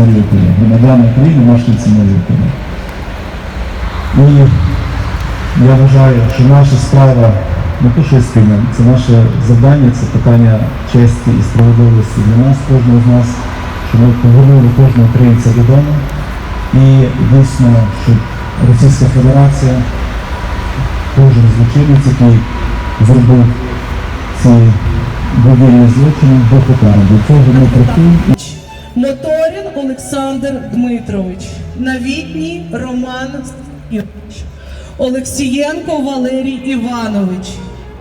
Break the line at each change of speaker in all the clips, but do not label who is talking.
Маріуполя, громадяни України, мешканці Маріуполя. І я вважаю, що наша справа не то, що спільна, це наше завдання, це питання честі і справедливості для нас, кожного з нас, щоб ми повернули кожного українця додому. І дійсно, щоб Російська Федерація, кожен злочинець, який зробив ці вугільні злочини, був покараний. До цього ми працюємо.
Моторін Олександр Дмитрович, Навітній Роман Ігорович, Олексієнко Валерій Іванович,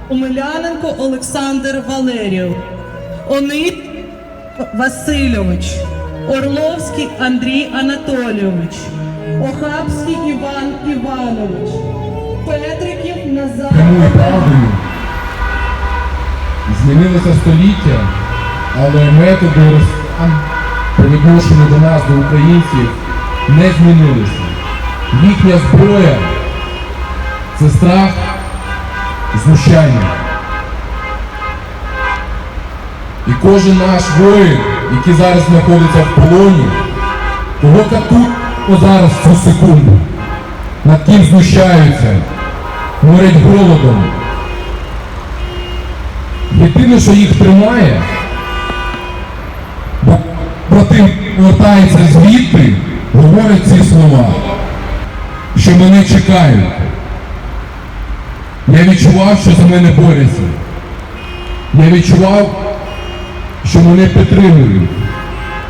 Омеляненко Олександр Валерійович, Оник Васильович, Орловський Андрій Анатолійович, Охабський Іван Іванович, Петриків Назар.
Змінилося століття, але методи росіян по відношенню до нас, до українців, не змінилися. Їхня зброя це страх, знущання. І кожен наш воїн, який зараз знаходиться в полоні, кого катуть зараз в цю секунду, над ким знущаються, морять голодом. Єдине, що їх тримає, бо Против повертається звідти, говорить ці слова, що мене чекають. Я відчував, що за мене борються. Я відчував, що мене підтримують.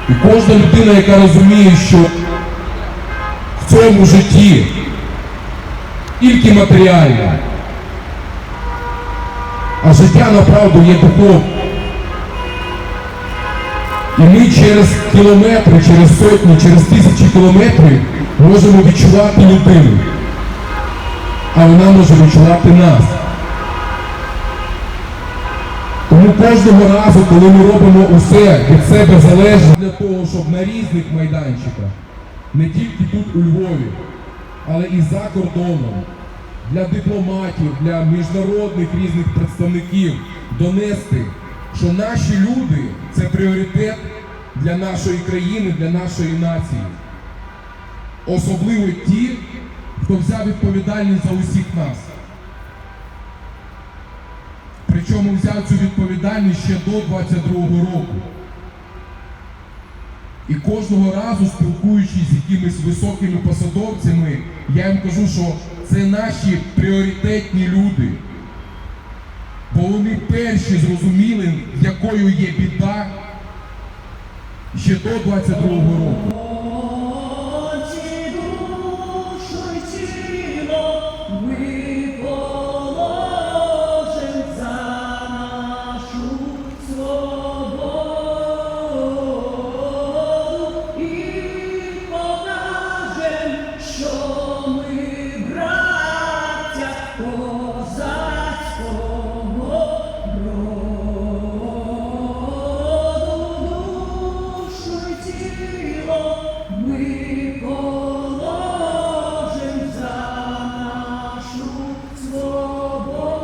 І кожна людина, яка розуміє, що в цьому житті тільки матеріальне, а життя направду є духовне. І ми через кілометри, через сотні, через тисячі кілометрів можемо відчувати людину. А вона може відчувати нас. Тому кожного разу, коли ми робимо усе від себе залежне для того, щоб на різних майданчиках, не тільки тут у Львові, але і за кордоном, для дипломатів, для міжнародних різних представників донести, що наші люди пріоритет для нашої країни, для нашої нації. Особливо ті, хто взяв відповідальність за усіх нас. Причому взяв цю відповідальність ще до 22-го року. І кожного разу, спілкуючись з якимись високими посадовцями, я їм кажу, що це наші пріоритетні люди. Бо вони перші зрозуміли, якою є біда ще до 22-го року.
Очі, Слава